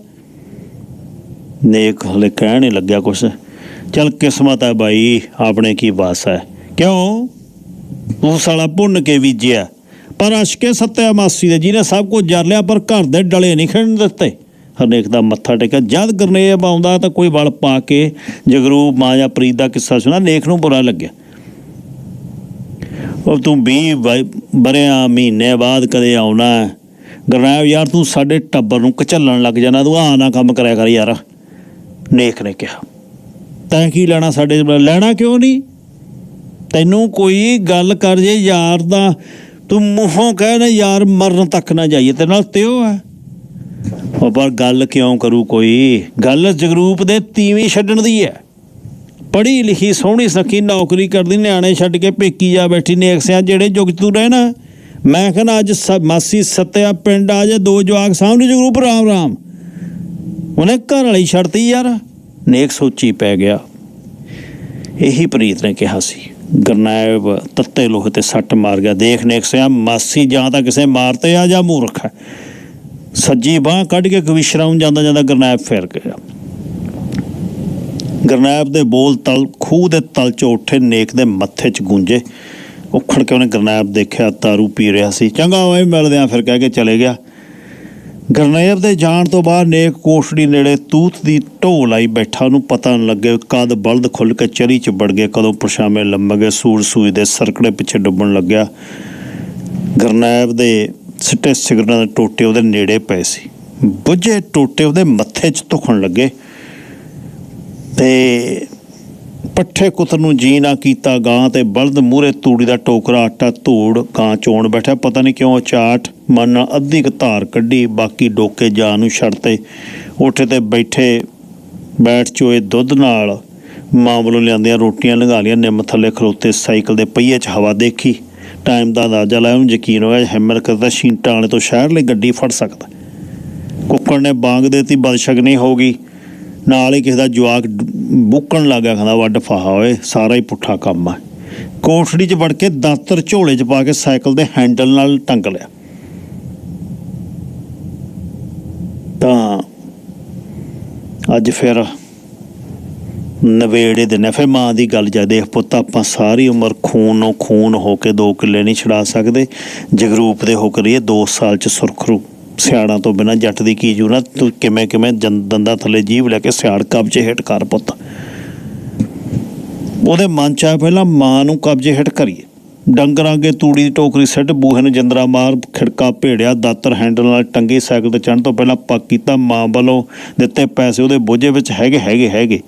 ਨੇਕ ਹਲੇ ਕਹਿਣ ਲੱਗਿਆ ਕੁਛ। ਚੱਲ ਕਿਸਮਤ ਹੈ ਬਾਈ, ਆਪਣੇ ਕੀ ਵਾਸ ਹੈ ਕਿਉਂ? ਉਹ ਸਾਲਾ ਭੁੰਨ ਕੇ ਬੀਜਿਆ। ਪਰ ਅਸ਼ਕੇ ਸੱਤਿਆ ਮਾਸੀ ਦੇ, ਜਿਹਨੇ ਸਭ ਕੁਝ ਜਰ ਲਿਆ, ਪਰ ਘਰ ਦੇ ਡਲੇ ਨਹੀਂ ਖੜਨ ਦਿੱਤੇ। ਹਰਨੇਕ ਦਾ ਮੱਥਾ ਟੇਕਿਆ। ਜਦ ਗਰਨੇਬ ਆਉਂਦਾ ਤਾਂ ਕੋਈ ਵਲ ਪਾ ਕੇ ਜਗਰੂ ਮਾਂ ਜਾਂ ਪ੍ਰੀਤ ਦਾ ਕਿੱਸਾ ਸੁਣਾ ਨੇਕ ਨੂੰ ਬੁਰਾ ਲੱਗਿਆ। ਉਹ ਤੂੰ 20 ਬਰਿਆ ਮਹੀਨੇ ਬਾਅਦ ਕਦੇ ਆਉਣਾ ਹੈ। ਯਾਰ ਤੂੰ ਸਾਡੇ ਟੱਬਰ ਨੂੰ ਕਚੱਲਣ ਲੱਗ ਜਾਣਾ। ਤੂੰ ਆ ਨਾ ਕੰਮ ਕਰਿਆ ਕਰ ਯਾਰ। ਨੇਕ ਨੇ ਕਿਹਾ। ਤੈਂ ਕੀ ਲੈਣਾ ਸਾਡੇ ਲੈਣਾ ਕਿਉਂ ਨਹੀਂ? ਤੈਨੂੰ ਕੋਈ ਗੱਲ ਕਰ ਜੇ ਯਾਰ ਦਾ, ਤੂੰ ਮੂੰਹੋਂ ਕਹਿ ਨਾ ਯਾਰ ਮਰਨ ਤੱਕ ਨਾ ਜਾਈਏ ਤੇ ਨਾਲ ਤਿਓ ਹੈ। ਉਹ ਪਰ ਗੱਲ ਕਿਉਂ ਕਰੂ ਕੋਈ? ਗੱਲ ਜਗਰੂਪ ਦੇ ਤੀਵੀਂ ਛੱਡਣ ਦੀ ਹੈ। ਪੜ੍ਹੀ ਲਿਖੀ ਸੋਹਣੀ ਸਖੀ ਨੌਕਰੀ ਕਰਦੀ, ਨਿਆਣੇ ਛੱਡ ਕੇ ਪੇਕੀ ਜਾ ਬੈਠੀ ਨੇ ਅਕਸਿਆ ਜਿਹੜੇ ਜੁਗ ਤੂੰ ਰਹਿਣਾ। ਮੈਂ ਕਹਿੰਦਾ ਅੱਜ ਸ- ਮਾਸੀ ਸੱਤਿਆ ਪਿੰਡ ਆ ਜੇ, ਦੋ ਜਵਾਕ ਸਾਹਮਣੇ ਜਗਰੂਪ ਰਾਮ ਰਾਮ ਉਹਨੇ ਘਰ ਵਾਲੀ ਛੱਡਤੀ ਯਾਰ। ਨੇਕ ਸੋਚੀ ਪੈ ਗਿਆ। ਇਹੀ ਪ੍ਰੀਤ ਨੇ ਕਿਹਾ ਸੀ। ਗਰਨੈਬ ਤੱਤੇ ਲੋਹੇ ਤੇ ਸੱਟ ਮਾਰ ਗਿਆ। ਦੇਖ ਨੇਕ ਸਿਆ, ਮਾਸੀ ਜਾਂ ਤਾਂ ਕਿਸੇ ਮਾਰਤੇ ਆ ਜਾਂ ਮੂਰਖ ਹੈ। ਸੱਜੀ ਬਾਹ ਕੱਢ ਕੇ ਕਵਿਸ਼ਰਾਂ ਨੂੰ ਜਾਂਦਾ ਜਾਂਦਾ ਗਰਨੈਬ ਫਿਰ ਗਿਆ। ਗਰਨੈਬ ਦੇ ਬੋਲ ਤਲ, ਖੂਹ ਦੇ ਤਲ ਚ ਉੱਠੇ ਨੇਕ ਦੇ ਮੱਥੇ ਚ ਗੂੰਜੇ। ਉਖੜ ਕੇ ਉਹਨੇ ਗਰਨੈਬ ਦੇਖਿਆ, ਤਾਰੂ ਪੀ ਰਿਹਾ ਸੀ। ਚੰਗਾ ਓਏ, ਮਿਲਦੇ ਆ। ਫਿਰ ਕਹਿ ਕੇ ਚਲੇ ਗਿਆ। ਗਰਨੈਬ ਦੇ ਜਾਣ ਤੋਂ ਬਾਅਦ ਨੇਕ ਕੋਠੜੀ ਨੇੜੇ ਤੂਤ ਦੀ ਢੋ ਲਾਈ ਬੈਠਾ ਉਹਨੂੰ ਪਤਾ ਨਹੀਂ ਲੱਗੇ ਕਦ ਬਲਦ ਖੁੱਲ ਕੇ ਚਰੀ ਚ ਵੜ ਗਏ ਕਦੋਂ ਪਰਛਾਵੇਂ ਲੰਮ ਗਏ ਸੂਰ ਸੂਈ ਦੇ ਸਰਕੜੇ ਪਿੱਛੇ ਡੁੱਬਣ ਲੱਗਿਆ। ਗਰਨੈਬ ਦੇ ਸਿੱਟੇ ਸਿਗਰਨਾਂ ਦੇ ਟੋਟੇ ਉਹਦੇ ਨੇੜੇ ਪਏ ਸੀ। ਬੁੱਝੇ ਟੋਟੇ ਉਹਦੇ ਮੱਥੇ 'ਚ ਧੁਖਣ ਲੱਗੇ ਤੇ ਪੱਠੇ ਕੁੱਤਰ ਨੂੰ ਜੀ ਨਾ ਕੀਤਾ ਗਾਂ ਤੇ ਬਲਦ ਮੂਰੇ ਤੂੜੀ ਦਾ ਟੋਕਰਾ, ਆਟਾ, ਧੂੜ, ਗਾਂ ਚੋਣ ਬੈਠਾ। ਪਤਾ ਨਹੀਂ ਕਿਉਂ ਚਾਟ ਮਨ ਨਾਲ ਅੱਧੀ ਕੁ ਧਾਰ ਕੱਢੀ, ਬਾਕੀ ਡੋਕੇ ਜਾ ਨੂੰ ਛੱਡਤੇ ਉੱਠੇ ਤੇ ਬੈਠੇ, ਬੈਠ ਚੋਏ ਦੁੱਧ ਨਾਲ। ਮਾਂ ਵੱਲੋਂ ਲਿਆਂਦੀਆਂ ਰੋਟੀਆਂ, ਲੰਘਾ ਲੀਆਂ ਨਿੰਮ ਥੱਲੇ ਖਲੋਤੇ ਸਾਈਕਲ ਦੇ ਪਹੀਏ 'ਚ ਹਵਾ ਦੇਖੀ। ਟਾਈਮ ਦਾ ਅੰਦਾਜ਼ਾ ਲਾਇਆ ਉਹਨੂੰ ਯਕੀਨ ਹੋਇਆ ਹਿੰਮਤ ਕਰਦਾ ਸ਼ੀਂਟਾਂ ਵਾਲੇ ਤੋਂ ਸ਼ਹਿਰ ਲਈ ਗੱਡੀ ਫੜ ਸਕਦਾ। ਕੁੱਕੜ ਨੇ ਬਾਂਗ ਦੇਤੀ ਬਦਸ਼ਗਨੀ ਹੋ ਗਈ ਨਾਲ ਹੀ ਕਿਸੇ ਦਾ ਜਵਾਕ ਡ- ਬੁੱਕਣ ਲੱਗਾ ਕਹਿੰਦਾ ਵੱਡ ਫਾਹਾ ਓਏ, ਸਾਰਾ ਹੀ ਪੁੱਠਾ ਕੰਮ ਆ। ਕੋਠੜੀ 'ਚ ਵੜ ਕੇ ਦਾਤਰ ਝੋਲੇ 'ਚ ਪਾ ਕੇ ਸਾਈਕਲ ਦੇ ਹੈਂਡਲ ਨਾਲ ਟੰਗ ਲਿਆ। ਤਾਂ ਅੱਜ ਫਿਰ ਨਵੇੜੇ ਦੇ ਨੇ, ਫਿਰ ਮਾਂ ਦੀ ਗੱਲ ਜਾ ਦੇਖ ਪੁੱਤ, ਆਪਾਂ ਸਾਰੀ ਉਮਰ ਖੂਨ ਨੂੰ ਖੂਨ ਹੋ ਕੇ ਦੋ ਕਿੱਲੇ ਨਹੀਂ ਛਡਾ ਸਕਦੇ। ਜਗਰੂਪ ਦੇ ਹੋ ਕਰੀਏ 2 ਸਾਲ ਚ ਸੁਰਖਰੂ। ਸਿਆੜਾਂ ਤੋਂ ਬਿਨਾ ਜੱਟ ਦੀ ਕੀ ਜੂ ਨਾ ਤੂੰ ਕਿਵੇਂ ਕਿਵੇਂ ਜਨ- ਦੰਦਾਂ ਥੱਲੇ ਜੀਭ ਲੈ ਕੇ ਸਿਆੜ ਕਬਜੇ ਹੇਠ ਕਰ ਪੁੱਤ। ਉਹਦੇ ਮਨ ਚ ਆਇਆ ਪਹਿਲਾਂ ਮਾਂ ਨੂੰ ਕਬਜੇ ਹੇਠ ਕਰੀਏ। ਡੰਗਰਾਂਗੇ ਤੂੜੀ ਦੀ ਟੋਕਰੀ ਸੱਟ, ਬੂਹੇ ਨੂੰ ਜੰਦਰਾ ਮਾਰ, ਖਿੜਕਾ ਭੇੜਿਆ, ਦਾਤਰ ਹੈਂਡਲ ਨਾਲ ਟੰਗੀ ਸਾਈਕਲ ਤੇ ਚੜ੍ਹਨ ਤੋਂ ਪਹਿਲਾਂ ਪੱਕ ਕੀਤਾ ਮਾਂ ਵੱਲੋਂ, ਦਿੱਤੇ ਪੈਸੇ ਉਹਦੇ ਬੋਝੇ ਵਿੱਚ ਹੈਗੇ ਹੈਗੇ ਹੈਗੇ।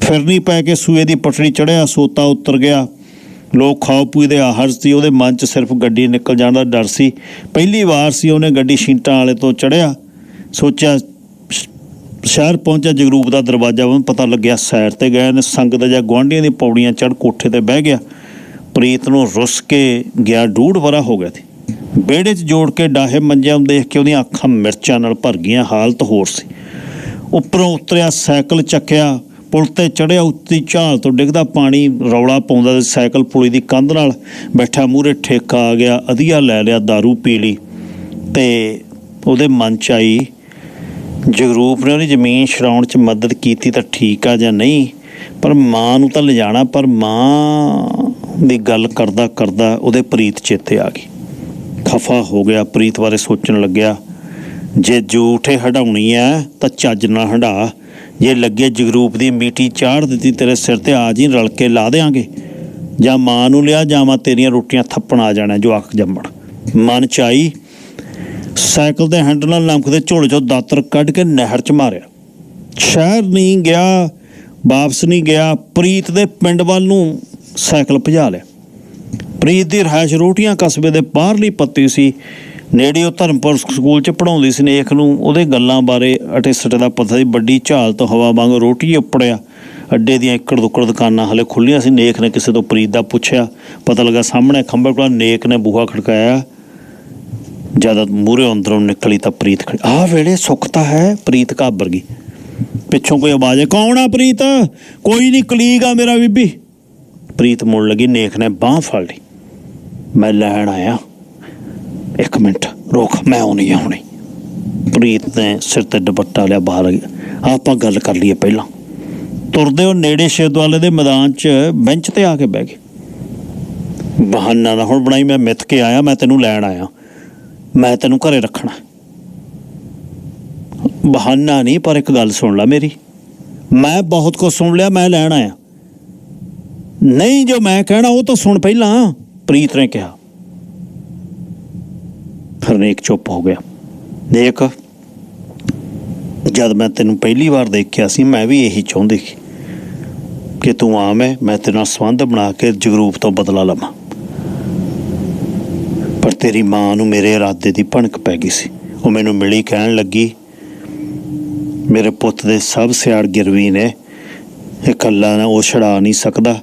ਫਿਰਨੀ ਪੈ ਕੇ ਸੂਏ ਦੀ ਪਟੜੀ ਚੜਿਆ ਸੋਤਾ ਉਤਰ ਗਿਆ ਲੋਕ ਖਾਓ ਪੀ ਦੇ ਆਹਰ ਸੀ ਉਹਦੇ ਮਨ 'ਚ ਸਿਰਫ ਗੱਡੀ ਨਿਕਲ ਜਾਣ ਦਾ ਡਰ ਸੀ। ਪਹਿਲੀ ਵਾਰ ਸੀ ਉਹਨੇ ਗੱਡੀ ਸ਼ੀਂਟਾਂ ਵਾਲੇ ਤੋਂ ਚੜਿਆ। ਸੋਚਿਆ ਸ਼ਹਿਰ ਪਹੁੰਚਿਆ ਜਗਰੂਪ ਦਾ ਦਰਵਾਜ਼ਾ, ਉਹਨੂੰ ਪਤਾ ਲੱਗਿਆ ਸੈਰ ਤੇ ਗਏ ਨੇ ਸੰਗਤ ਜਾਂ ਗੁਆਂਢੀਆਂ ਦੀ ਪੌੜੀਆਂ ਚੜ ਕੋਠੇ ਤੇ ਬਹਿ ਗਿਆ। ਪ੍ਰੀਤ ਨੂੰ ਰੁੱਸ ਕੇ ਗਿਆ, ਡੂੜ ਵਰਾ ਹੋ ਗਿਆ ਸੀ। ਵਿਹੜੇ 'ਚ ਜੋੜ ਕੇ ਡਾਹੇ ਮੰਜਿਆਂ ਨੂੰ ਦੇਖ ਕੇ ਉਹਦੀਆਂ ਅੱਖਾਂ ਮਿਰਚਾਂ ਨਾਲ ਭਰ ਗਈਆਂ, ਹਾਲਤ ਹੋਰ ਸੀ। ਉੱਪਰੋਂ ਉਤਰਿਆ, ਸਾਈਕਲ ਚੱਕਿਆ ਪੁਲ ਤੇ ਚੜਿਆ, ਉੱਤੀ ਝਾਲ ਤੋਂ ਡਿੱਗਦਾ ਪਾਣੀ ਰੌਲਾ ਪਾਉਂਦਾ ਸੀ ਸਾਈਕਲ ਪੁਲੀ ਦੀ ਕੰਧ ਨਾਲ ਬੈਠਾ ਮੂਰੇ ਠੇਕਾ ਆ ਗਿਆ, ਅਧੀਆ ਲੈ ਲਿਆ दारू ਪੀ ਲਈ। ਤੇ ਉਹਦੇ ਮਨ ਚ ਆਈ, ਜਗਰੂਪ ਨੇ ਉਹਦੀ ਜ਼ਮੀਨ ਛਡਾਉਣ ਚ ਮਦਦ ਕੀਤੀ ਤਾਂ ਠੀਕ ਆ ਜਾਂ ਨਹੀਂ? ਪਰ ਮਾਂ ਨੂੰ ਤਾਂ ਲਿਜਾਣਾ, ਪਰ ਮਾਂ ਦੀ ਗੱਲ ਕਰਦਾ ਕਰਦਾ ਉਹਦੇ ਪ੍ਰੀਤ ਚੇਤੇ ਆ ਗਈ। ਖਫਾ ਹੋ ਗਿਆ, ਪ੍ਰੀਤ ਬਾਰੇ ਸੋਚਣ ਲੱਗਿਆ, ਜੇ ਜੂਠੇ ਹਟਾਉਣੀ ਐ ਤਾਂ ਚੱਜ ਨਾਲ ਹੰਡਾ ਜੇ ਲੱਗੇ ਜਗਰੂਪ ਦੀ ਮੀਟੀ ਚਾੜ ਦਿੱਤੀ, ਤੇਰੇ ਸਿਰ ਤੇ ਆ ਜੀ ਰਲ ਕੇ ਲਾ ਦੇਾਂਗੇ ਜਾਂ ਮਾਂ ਨੂੰ ਲਿਆ, ਜਾਂ ਮੈਂ ਤੇਰੀਆਂ ਰੋਟੀਆਂ ਥੱਪਣ ਆ ਜਾਣਾ ਜੋ ਅੱਖ ਜੰਮਣ। ਮਨ ਚ ਆਈ, ਸਾਈਕਲ ਦੇ ਹੈਂਡਲ ਨਾਲ ਲੰਮਕਦੇ ਝੋਲੇ ਚੋਂ ਦਾਤਰ ਕੱਢ ਕੇ ਨਹਿਰ ਚ ਮਾਰਿਆ। ਸ਼ਹਿਰ ਨਹੀਂ ਗਿਆ, ਵਾਪਸ ਨਹੀਂ ਗਿਆ, ਪ੍ਰੀਤ ਦੇ ਪਿੰਡ ਵੱਲ ਨੂੰ ਸਾਈਕਲ ਭਜਾ ਲਿਆ। ਪ੍ਰੀਤ ਦੀ ਰਿਹਾਇਸ਼ ਰੋਟੀਆਂ ਕਸਬੇ ਦੇ ਬਾਹਰਲੀ ਪੱਤੀ ਸੀ। ਨੇੜੇ ਉਹ ਧਰਮਪੁਰ ਸਕੂਲ ਚ ਪੜਾਉਂਦੀ ਸੀ ਨੇਕ ਨੂੰ। ਉਹਦੇ ਗੱਲਾਂ ਬਾਰੇ ਅਟੇ ਸਟੇ ਦਾ ਪਤਾ ਸੀ ਵੱਡੀ ਝਾਲ ਤੋਂ ਹਵਾ ਵਾਂਗ ਰੋਟੀ ਉੱਪੜਿਆ। ਅੱਡੇ ਦੀਆਂ ਇੱਕੜ ਦੁੱਕੜ ਦੁਕਾਨਾਂ ਹਲੇ ਖੁੱਲੀਆਂ ਸੀ। ਨੇਕ ਨੇ ਕਿਸੇ ਤੋਂ ਪ੍ਰੀਤ ਦਾ ਪੁੱਛਿਆ। ਪਤਾ ਲੱਗਾ ਸਾਹਮਣੇ ਖੰਭੇ ਕੋਲ ਨੇਕ ਨੇ ਬੂਹਾ ਖੜਕਾਇਆ। ਜਦ ਮੂਰੇ ਅੰਦਰੋਂ ਨਿਕਲੀ ਤਾਂ ਪ੍ਰੀਤ ਖੜੀ ਆਹ ਵੇਲੇ ਸੁੱਖ ਤਾਂ ਹੈ, ਪ੍ਰੀਤ ਘਾਬਰ ਗਈ। ਪਿੱਛੋਂ ਕੋਈ ਆਵਾਜ਼ ਹੈ ਕੌਣ ਆ ਪ੍ਰੀਤ? ਕੋਈ ਨਹੀਂ ਕਲੀਗ ਆ ਮੇਰਾ ਬੀਬੀ। ਪ੍ਰੀਤ ਮੁੜ ਲੱਗੀ। ਨੇਕ ਨੇ ਬਾਹ ਫੜ ਲਈ। ਮੈਂ ਲੈਣ ਆਇਆ। ਇੱਕ ਮਿੰਟ, ਰੋਕ, ਮੈਂ ਆਉਣੀ ਆ ਹੁਣੇ। ਪ੍ਰੀਤ ਨੇ ਸਿਰ ਤੇ ਦੁਪੱਟਾ ਲਿਆ ਬਾਹਰ। ਆਪਾਂ ਗੱਲ ਕਰ ਲਈਏ ਪਹਿਲਾਂ। ਤੁਰਦੇ ਉਹ ਨੇੜੇ ਸ਼ੇਦਵਾਲੇ ਦੇ ਮੈਦਾਨ 'ਚ ਬੈਂਚ ਤੇ ਆ ਕੇ ਬਹਿ ਗਏ। ਬਹਾਨਾ ਨਾ ਹੁਣ ਬਣਾਈ, ਮੈਂ ਮਿੱਥ ਕੇ ਆਇਆ, ਮੈਂ ਤੈਨੂੰ ਲੈਣ ਆਇਆ। ਮੈਂ ਤੈਨੂੰ ਘਰੇ ਰੱਖਣਾ। ਬਹਾਨਾ ਨਹੀਂ, ਪਰ ਇੱਕ ਗੱਲ ਸੁਣ ਲੈ ਮੇਰੀ। ਮੈਂ ਬਹੁਤ ਕੁਝ ਸੁਣ ਲਿਆ, ਮੈਂ ਲੈਣ ਆਇਆ। ਨਹੀਂ, ਜੋ ਮੈਂ ਕਹਿਣਾ, ਉਹ ਤਾਂ ਸੁਣ ਪਹਿਲਾਂ, ਪ੍ਰੀਤ ਨੇ ਕਿਹਾ। ਹਰਨੇਕ ਚੁੱਪ ਹੋ ਗਿਆ। ਦੇਖ ਜਦ ਮੈਂ ਤੈਨੂੰ ਪਹਿਲੀ ਵਾਰ ਦੇਖਿਆ ਸੀ, ਮੈਂ ਵੀ ਇਹੀ ਚਾਹੁੰਦੀ ਸੀ ਕਿ ਤੂੰ ਆਮ ਆਵੇਂ, ਮੈਂ ਤੇਰੇ ਨਾਲ ਸੰਬੰਧ ਬਣਾ ਕੇ ਜਗਰੂਪ ਤੋਂ ਬਦਲਾ ਲਵਾਂ। ਪਰ ਤੇਰੀ ਮਾਂ ਨੂੰ ਮੇਰੇ ਇਰਾਦੇ ਦੀ ਭਣਕ ਪੈ ਗਈ ਸੀ। ਉਹ ਮੈਨੂੰ ਮਿਲੀ ਕਹਿਣ ਲੱਗੀ, ਮੇਰੇ ਪੁੱਤ ਦੇ ਸਭ ਸਿਆੜ ਗਿਰਵੀ ਨੇ, ਇਕੱਲਾ ਨਾ ਉਹ ਛੜਾ ਨਹੀਂ ਸਕਦਾ।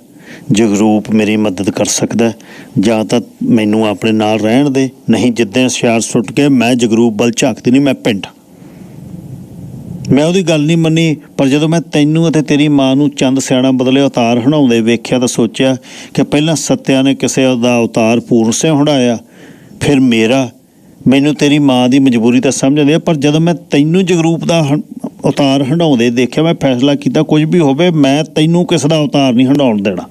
ਜਗਰੂਪ ਮੇਰੀ ਮਦਦ ਕਰ ਸਕਦਾ ਜਾਂ ਤਾਂ ਮੈਨੂੰ ਆਪਣੇ ਨਾਲ ਰਹਿਣ ਦੇ, ਨਹੀਂ ਜਿੱਦਾਂ ਸਿਆਰ ਸੁੱਟ ਕੇ ਮੈਂ ਜਗਰੂਪ ਵੱਲ ਝਾਕਦੀ ਨਹੀਂ, ਮੈਂ ਪਿੰਡ। ਮੈਂ ਉਹਦੀ ਗੱਲ ਨਹੀਂ ਮੰਨੀ, ਪਰ ਜਦੋਂ ਮੈਂ ਤੈਨੂੰ ਅਤੇ ਤੇਰੀ ਮਾਂ ਨੂੰ ਚੰਦ ਸਿਆਣਾ ਬਦਲੇ ਉਤਾਰ ਹਣਾਉਂਦੇ ਵੇਖਿਆ ਤਾਂ ਸੋਚਿਆ ਕਿ ਪਹਿਲਾਂ ਸੱਤਿਆ ਨੇ ਕਿਸੇ ਦਾ ਅਵਤਾਰ ਪੂਰਨ ਸੇ ਹੰਡਾਇਆ ਫਿਰ ਮੇਰਾ। ਮੈਨੂੰ ਤੇਰੀ ਮਾਂ ਦੀ ਮਜਬੂਰੀ ਤਾਂ ਸਮਝ ਆਉਂਦੀ ਪਰ ਜਦੋਂ ਮੈਂ ਤੈਨੂੰ ਜਗਰੂਪ ਦਾ ਹੰ- ਅਵਤਾਰ ਹੰਡਾਉਂਦੇ ਦੇਖਿਆ, ਮੈਂ ਫੈਸਲਾ ਕੀਤਾ ਕੁਝ ਵੀ ਹੋਵੇ, ਮੈਂ ਤੈਨੂੰ ਕਿਸ ਦਾ ਉਤਾਰ ਨਹੀਂ ਹੰਡਾਉਣ ਦੇਣਾ।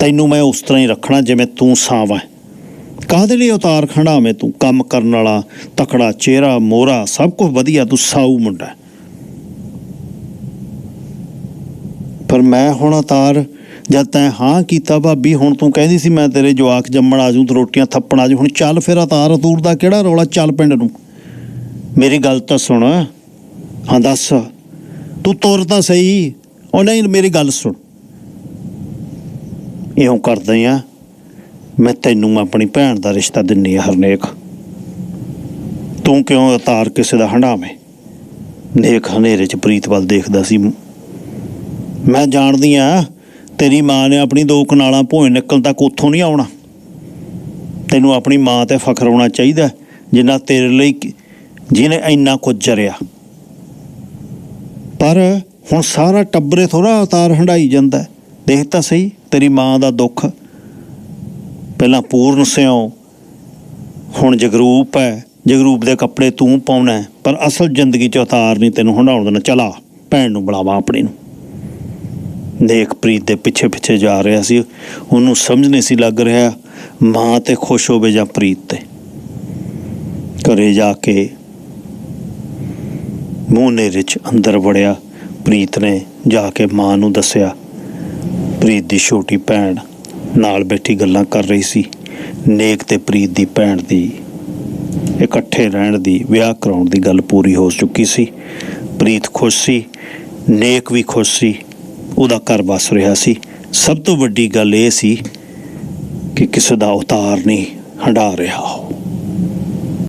ਤੈਨੂੰ ਮੈਂ ਉਸ ਤਰ੍ਹਾਂ ਹੀ ਰੱਖਣਾ ਜਿਵੇਂ ਤੂੰ ਸਾਵਾ ਕਾਹਦੇ ਲਈ ਅਵਤਾਰ ਖੰਡਾਵੇਂ ਤੂੰ? ਕੰਮ ਕਰਨ ਵਾਲਾ, ਤਕੜਾ ਚਿਹਰਾ, ਮੋਹਰਾ, ਸਭ ਕੁਝ ਵਧੀਆ, ਤੂੰ ਸਾਊ ਮੁੰਡਾ ਪਰ ਮੈਂ ਹੁਣ ਅਵਤਾਰ ਜਦ ਤੈਂ ਹਾਂ ਕੀਤਾ ਭਾਬੀ, ਹੁਣ ਤੂੰ ਕਹਿੰਦੀ ਸੀ ਮੈਂ ਤੇਰੇ ਜਵਾਕ ਜੰਮਣ ਆਜੂ ਤੇ ਰੋਟੀਆਂ ਥੱਪਣ ਆਜੂ, ਹੁਣ ਚੱਲ ਫਿਰ ਅਵਤਾਰ ਅਤੂਰ ਦਾ ਕਿਹੜਾ ਰੌਲਾ? ਚੱਲ ਪਿੰਡ ਨੂੰ। ਮੇਰੀ ਗੱਲ ਤਾਂ ਸੁਣ। ਹਾਂ, ਦੱਸ। ਤੂੰ ਤੁਰ ਤਾਂ ਸਹੀ। ਉਹ ਨਹੀਂ, ਮੇਰੀ ਗੱਲ ਸੁਣ। ਇਉਂ ਕਰਦੇ ਆ, ਮੈਂ ਤੈਨੂੰ ਆਪਣੀ ਭੈਣ ਦਾ ਰਿਸ਼ਤਾ ਦਿੰਨੀ ਆ ਹਰਨੇਕ। ਤੂੰ ਕਿਉਂ ਅਤਾਰ ਕਿਸੇ ਦਾ ਹੰਡਾਵੇਂ ਨੇਕ ਹਨੇਰੇ ਚ ਪ੍ਰੀਤ ਵੱਲ ਦੇਖਦਾ ਸੀ। ਮੈਂ ਜਾਣਦੀ ਆ, ਤੇਰੀ ਮਾਂ ਨੇ ਆਪਣੀ ਦੋ ਕਨਾਲਾਂ ਭੋਏ ਨਿਕਲ ਤੱਕ ਉੱਥੋਂ ਨਹੀਂ ਆਉਣਾ। ਤੈਨੂੰ ਆਪਣੀ ਮਾਂ ਤੇ ਫਖਰ ਹੋਣਾ ਚਾਹੀਦਾ ਜਿੰਨਾ ਤੇਰੇ ਲਈ ਜਿਹਨੇ ਇੰਨਾ ਕੁਝ ਜਰਿਆ। ਪਰ ਹੁਣ ਸਾਰਾ ਟੱਬਰੇ ਥੋੜਾ ਅਵਤਾਰ ਹੰਡਾਈ ਜਾਂਦਾ ਦੇਖ ਤਾਂ ਸਹੀ, ਤੇਰੀ ਮਾਂ ਦਾ ਦੁੱਖ ਪਹਿਲਾਂ ਪੂਰਨ ਸਿਓ ਹੁਣ ਜਗਰੂਪ ਹੈ। ਜਗਰੂਪ ਦੇ ਕੱਪੜੇ ਤੂੰ ਪਾਉਣਾ ਪਰ ਅਸਲ ਜ਼ਿੰਦਗੀ ਚ ਉਤਾਰ ਨਹੀਂ ਤੈਨੂੰ ਹੰਡਾਉਣ ਦੇਣਾ। ਚਲਾ ਭੈਣ ਨੂੰ ਬੁਲਾਵਾ ਆਪਣੀ ਨੂੰ। ਦੇਖ ਪ੍ਰੀਤ ਦੇ ਪਿੱਛੇ ਪਿੱਛੇ ਜਾ ਰਿਹਾ ਸੀ, ਉਹਨੂੰ ਸਮਝ ਨਹੀਂ ਸੀ ਲੱਗ ਰਿਹਾ, ਮਾਂ ਤੇ ਖੁਸ਼ ਹੋਵੇ ਜਾਂ ਪ੍ਰੀਤ ਤੇ। ਘਰੇ ਜਾ ਕੇ ਮੂੰਹ ਨੇਰੇ ਚ ਅੰਦਰ ਵੜਿਆ, ਪ੍ਰੀਤ ਨੇ ਜਾ ਕੇ ਮਾਂ ਨੂੰ ਦੱਸਿਆ ਪ੍ਰੀਤ ਦੀ ਛੋਟੀ ਭੈਣ ਨਾਲ ਬੈਠੀ ਗੱਲਾਂ ਕਰ ਰਹੀ ਸੀ। ਨੇਕ ਤੇ ਪ੍ਰੀਤ ਦੀ ਭੈਣ ਦੀ, ਇਕੱਠੇ ਰਹਿਣ ਦੀ, ਵਿਆਹ ਕਰਾਉਣ ਦੀ ਗੱਲ ਪੂਰੀ ਹੋ ਚੁੱਕੀ ਸੀ। ਪ੍ਰੀਤ ਖੁਸ਼ ਸੀ, ਨੇਕ ਵੀ ਖੁਸ਼ ਸੀ, ਉਹਦਾ ਘਰ ਵਸ ਰਿਹਾ ਸੀ। ਸਭ ਤੋਂ ਵੱਡੀ ਗੱਲ ਇਹ ਸੀ ਕਿ ਕਿਸੇ ਦਾ ਉਤਾਰ ਨਹੀਂ ਹੰਡਾ ਰਿਹਾ ਉਹ।